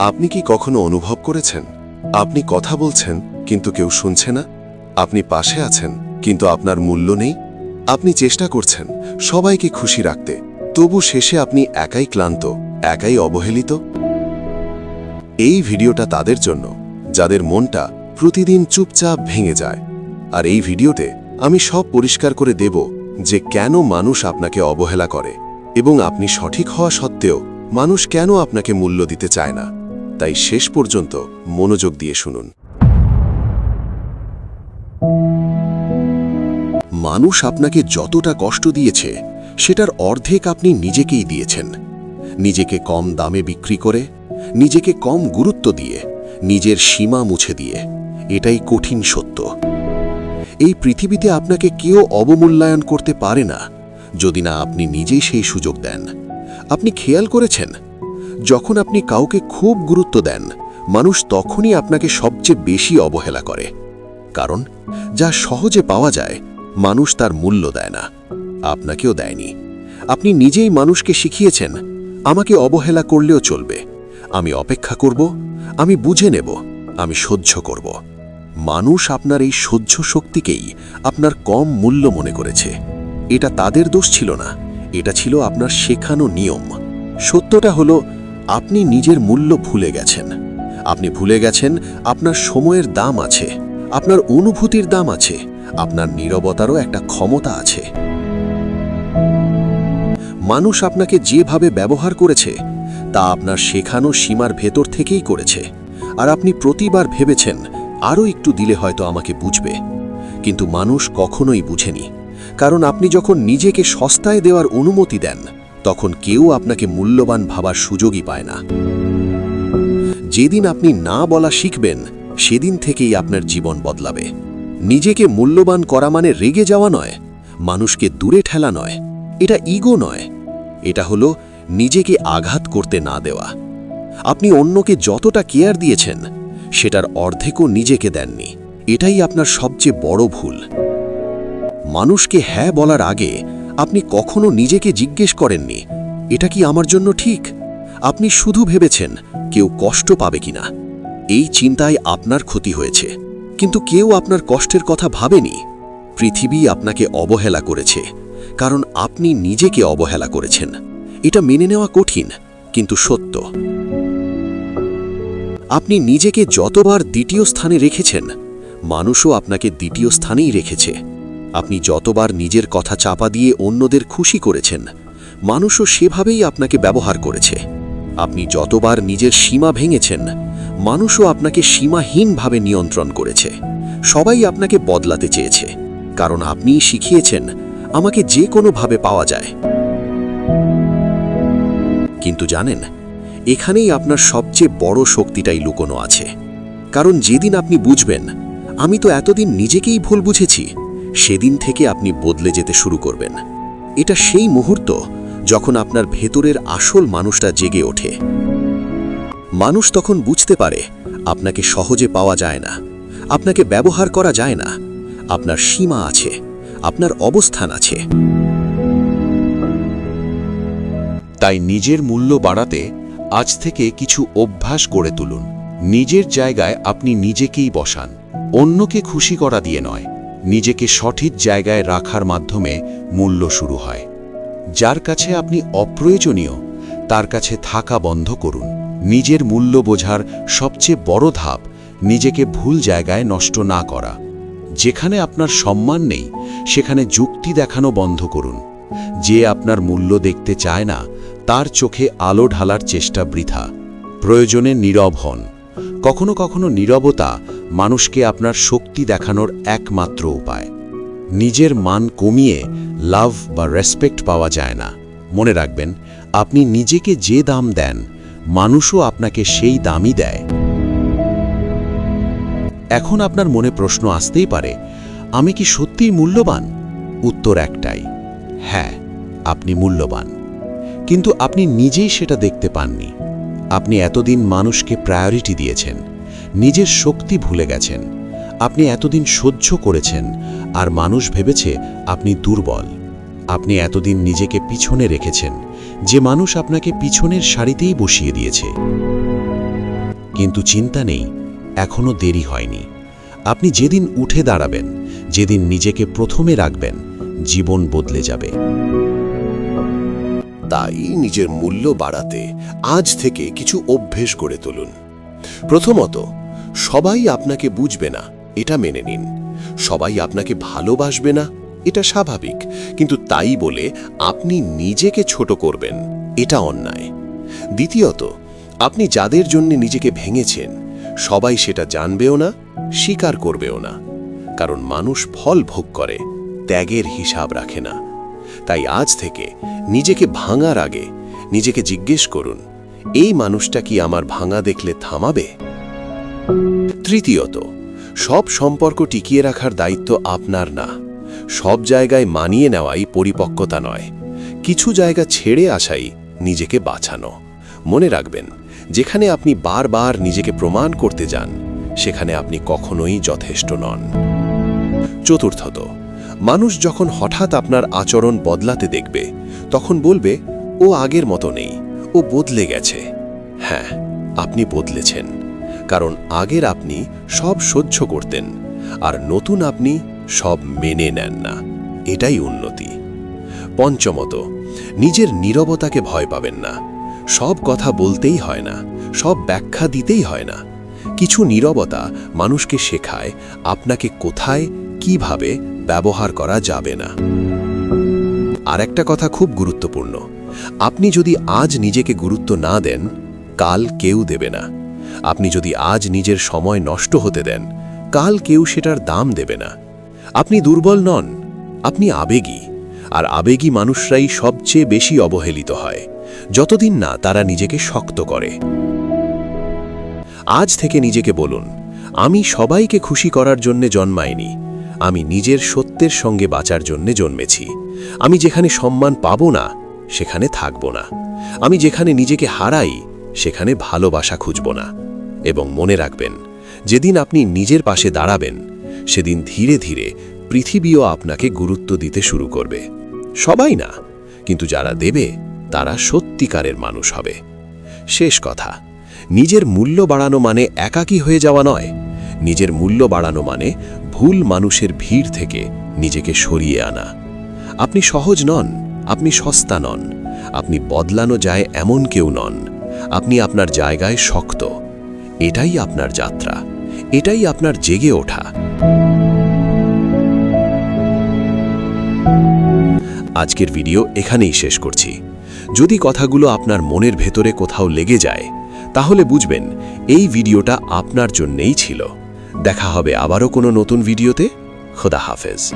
আপনি কি কখনো অনুভব করেছেন? আপনি কথা বলছেন, কিন্তু কেউ শুনছে না। আপনি পাশে আছেন, কিন্তু আপনার মূল্য নেই। আপনি চেষ্টা করছেন সবাইকে খুশি রাখতে। তবু শেষে আপনি একাই ক্লান্ত, একাই অবহেলিত? এই ভিডিওটা তাদের জন্য, যাদের মনটা প্রতিদিন চুপচাপ ভেঙে যায়। আর এই ভিডিওতে আমি সব পরিষ্কার করে দেব যে কেন মানুষ আপনাকে অবহেলা করে। এবং আপনি সঠিক হওয়া সত্ত্বেও মানুষ কেন আপনাকে মূল্য দিতে চায় না। তাই শেষ পর্যন্ত মনোযোগ দিয়ে শুনুন। মানুষ আপনাকে যতটা কষ্ট দিয়েছে, সেটার অর্ধেক আপনি নিজেকেই দিয়েছেন। নিজেকে কম দামে বিক্রি করে, নিজেকে কম গুরুত্ব দিয়ে, নিজের সীমা মুছে দিয়ে, এটাই কঠিন সত্য। এই পৃথিবীতে আপনাকে কেউ অবমূল্যায়ন করতে পারে না, যদি না আপনি নিজেই সেই সুযোগ দেন। আপনি খেয়াল করেছেন? যখন আপনি কাউকে খুব গুরুত্ব দেন, মানুষ তখনই আপনাকে সবচেয়ে বেশি অবহেলা করে। কারণ, যা সহজে পাওয়া যায়, মানুষ তার মূল্য দেয় না। আপনাকেও দেয়নি। আপনি নিজেই মানুষকে শিখিয়েছেন, আমাকে অবহেলা করলেও চলবে। আমি অপেক্ষা করব, আমি বুঝে নেব, আমি সহ্য করব। মানুষ আপনার এই সহ্য শক্তিকেই আপনার কম মূল্য মনে করেছে। এটা তাদের দোষ ছিল না, এটা ছিল আপনার শেখানো নিয়ম। সত্যটা হলো আপনি নিজের মূল্য ভুলে গেছেন। আপনি ভুলে গেছেন আপনার সময়ের দাম আছে, আপনার অনুভূতির দাম আছে, আপনার নীরবতারও একটা ক্ষমতা আছে। মানুষ আপনাকে যেভাবে ব্যবহার করেছে, তা আপনার শেখানো সীমার ভেতর থেকেই করেছে। আর আপনি প্রতিবার ভেবেছেন, আরও একটু দিলে হয়তো আমাকে বুঝবে। কিন্তু মানুষ কখনোই বুঝেনি, কারণ আপনি যখন নিজেকে সস্তায় দেওয়ার অনুমতি দেন তখন কেউ আপনাকে মূল্যবান ভাবার সুযোগই পায় না। যেদিন আপনি না বলা শিখবেন, সেদিন থেকেই আপনার জীবন বদলাবে। নিজেকে মূল্যবান করা মানে রেগে যাওয়া নয়, মানুষকে দূরে ঠেলা নয়, এটা ইগো নয়, এটা হলো নিজেকে আঘাত করতে না দেওয়া। আপনি অন্যকে যতটা কেয়ার দিয়েছেন, সেটার অর্ধেকও নিজেকে দেননি, এটাই আপনার সবচেয়ে বড় ভুল। মানুষকে হ্যাঁ বলার আগে আপনি কখনো নিজেকে জিজ্ঞেস করেননি, এটা কি আমার জন্য ঠিক? আপনি শুধু ভেবেছেন কেউ কষ্ট পাবে কিনা। এই চিন্তায় আপনার ক্ষতি হয়েছে, কিন্তু কেউ আপনার কষ্টের কথা ভাবেনি। পৃথিবী আপনাকে অবহেলা করেছে, কারণ আপনি নিজেকে অবহেলা করেছেন। এটা মেনে নেওয়া কঠিন, কিন্তু সত্য। আপনি নিজেকে যতবার দ্বিতীয় স্থানে রেখেছেন, মানুষও আপনাকে দ্বিতীয় স্থানেই রেখেছে। আপনি যতবার নিজের কথা চাপা দিয়ে অন্যদের খুশি করেছেন, মানুষও সেভাবেই আপনাকে ব্যবহার করেছে। আপনি যতবার নিজের সীমা ভেঙেছেন, মানুষও আপনাকে সীমাহীনভাবে নিয়ন্ত্রণ করেছে। সবাই আপনাকে বদলাতে চেয়েছে, কারণ আপনিই শিখিয়েছেন, আমাকে যে কোনোভাবে পাওয়া যায়। কিন্তু জানেন, এখানেই আপনার সবচেয়ে বড় শক্তিটাই লুকোনো আছে। কারণ যেদিন আপনি বুঝবেন, আমি তো এতদিন নিজেকেই ভুল বুঝেছি। সেদিন থেকে আপনি বদলে যেতে শুরু করবেন। এটা সেই মুহূর্ত যখন আপনার ভেতরের আসল মানুষটা জেগে ওঠে। মানুষ তখন বুঝতে পারে আপনাকে সহজে পাওয়া যায় না, আপনাকে ব্যবহার করা যায় না, আপনার সীমা আছে, আপনার অবস্থান আছে। তাই নিজের মূল্য বাড়াতে আজ থেকে কিছু অভ্যাস গড়ে তুলুন। নিজের জায়গায় আপনি নিজেকেই বসান, অন্যকে খুশি করা দিয়ে নয়। নিজেকে সঠিক জায়গায় রাখার মাধ্যমে মূল্য শুরু হয়। যার কাছে আপনি অপ্রয়োজনীয়, তার কাছে থাকা বন্ধ করুন। নিজের মূল্য বোঝার সবচেয়ে বড় ধাপ, নিজেকে ভুল জায়গায় নষ্ট না করা। যেখানে আপনার সম্মান নেই, সেখানে যুক্তি দেখানো বন্ধ করুন। যে আপনার মূল্য দেখতে চায় না, তার চোখে আলো ঢালার চেষ্টা বৃথা। প্রয়োজনে নীরব হন। কখনো কখনো নীরবতা মানুষকে আপনার শক্তি দেখানোর একমাত্র উপায়। নিজের মান কমিয়ে লাভ বা রেসপেক্ট পাওয়া যায় না। মনে রাখবেন, আপনি নিজেকে যে দাম দেন, মানুষও আপনাকে সেই দামই দেয়। এখন আপনার মনে প্রশ্ন আসতেই পারে, আমি কি সত্যিই মূল্যবান? উত্তর একটাই হ্যাঁ আপনি মূল্যবান। কিন্তু আপনি নিজেই সেটা দেখতে পাননি। আপনি এতদিন মানুষকে প্রায়োরিটি দিয়েছেন। নিজের শক্তি ভুলে গেছেন। আপনি এতদিন সহ্য করেছেন, আর মানুষ ভেবেছে আপনি দুর্বল। আপনি এতদিন নিজেকে পিছনে রেখেছেন, যে মানুষ আপনাকে পিছনের সারিতেই বসিয়ে দিয়েছে। কিন্তু চিন্তা নেই, এখনও দেরি হয়নি। আপনি যেদিন উঠে দাঁড়াবেন, যেদিন নিজেকে প্রথমে রাখবেন, জীবন বদলে যাবে। তাই নিজের মূল্য বাড়াতে আজ থেকে কিছু অভ্যেস গড়ে তুলুন। প্রথমত সবাই আপনাকে বুঝবে না, এটা মেনে নিন। সবাই আপনাকে ভালোবাসবে না, এটা স্বাভাবিক, কিন্তু তাই বলে আপনি নিজেকে ছোট করবেন, এটা অন্যায়। দ্বিতীয়ত, আপনি যাদের জন্য নিজেকে ভেঙেছেন, সবাই সেটা জানবেও না, স্বীকার করবেও না। কারণ মানুষ ফল ভোগ করে, ত্যাগের হিসাব রাখে না। তাই আজ থেকে নিজেকে ভাঙার আগে নিজেকে জিজ্ঞেস করুন, এই মানুষটা কি আমার ভাঙা দেখলে থামাবে? তৃতীয়ত, সব সম্পর্ক টিকিয়ে রাখার দায়িত্ব আপনার না। সব জায়গায় মানিয়ে নেওয়াই পরিপক্কতা নয়। কিছু জায়গা ছেড়ে আসাই নিজেকে বাঁচানো। মনে রাখবেন, যেখানে আপনি বারবার নিজেকে প্রমাণ করতে যান, সেখানে আপনি কখনোই যথেষ্ট নন। চতুর্থত, মানুষ যখন হঠাৎ আপনার আচরণ বদলাতে দেখবে, তখন বলবে, ও আগের মতো নেই, ও বদলে গেছে। হ্যাঁ আপনি বদলেছেন। কারণ আগের আপনি সব সহ্য করতেন, আর নতুন আপনি সব মেনে নেন না। এটাই উন্নতি। পঞ্চমত, নিজের নীরবতাকে ভয় পাবেন না। সব কথা বলতেই হয় না, সব ব্যাখ্যা দিতেই হয় না। কিছু নীরবতা মানুষকে শেখায় আপনাকে কোথায়, কীভাবে ব্যবহার করা যাবে না। আর একটা কথা খুব গুরুত্বপূর্ণ, আপনি যদি আজ নিজেকে গুরুত্ব না দেন, কাল কেউ দেবে না। আপনি যদি আজ নিজের সময় নষ্ট হতে দেন, কাল কেউ সেটার দাম দেবে না। আপনি দুর্বল নন, আপনি আবেগী, আর আবেগী মানুষরাই সবচেয়ে বেশি অবহেলিত হয়, যতদিন না তারা নিজেকে শক্ত করে। আজ থেকে নিজেকে বলুন, আমি সবাইকে খুশি করার জন্যে জন্মাইনি, আমি নিজের সত্যের সঙ্গে বাঁচার জন্য জন্মেছি, আমি যেখানে সম্মান পাব না, সেখানে থাকব না, আমি যেখানে নিজেকে হারাই সেখানে ভালোবাসা খুঁজব না। এবং মনে রাখবেন, যেদিন আপনি নিজের পাশে দাঁড়াবেন, সেদিন ধীরে ধীরে পৃথিবীও আপনাকে গুরুত্ব দিতে শুরু করবে। সবাই না, কিন্তু যারা দেবে, তারা সত্যিকারের মানুষ হবে। শেষ কথা, নিজের মূল্য বাড়ানো মানে একাকী হয়ে যাওয়া নয়। নিজের মূল্য বাড়ানো মানে ভুল মানুষের ভিড় থেকে নিজেকে সরিয়ে আনা। আপনি সহজ নন, আপনি সস্তা নন, আপনি বদলানো যায় এমন কেউ নন। আপনি আপনার জায়গায় শক্ত। এটাই আপনার যাত্রা। এটাই আপনার জেগে ওঠা। আজকের ভিডিও এখানেই শেষ করছি। যদি কথাগুলো আপনার মনের ভেতরে কোথাও লেগে যায়, তাহলে বুঝবেন এই ভিডিওটা আপনার জন্যেই ছিল। দেখা হবে আবারও কোনো নতুন ভিডিওতে। খোদা হাফেজ।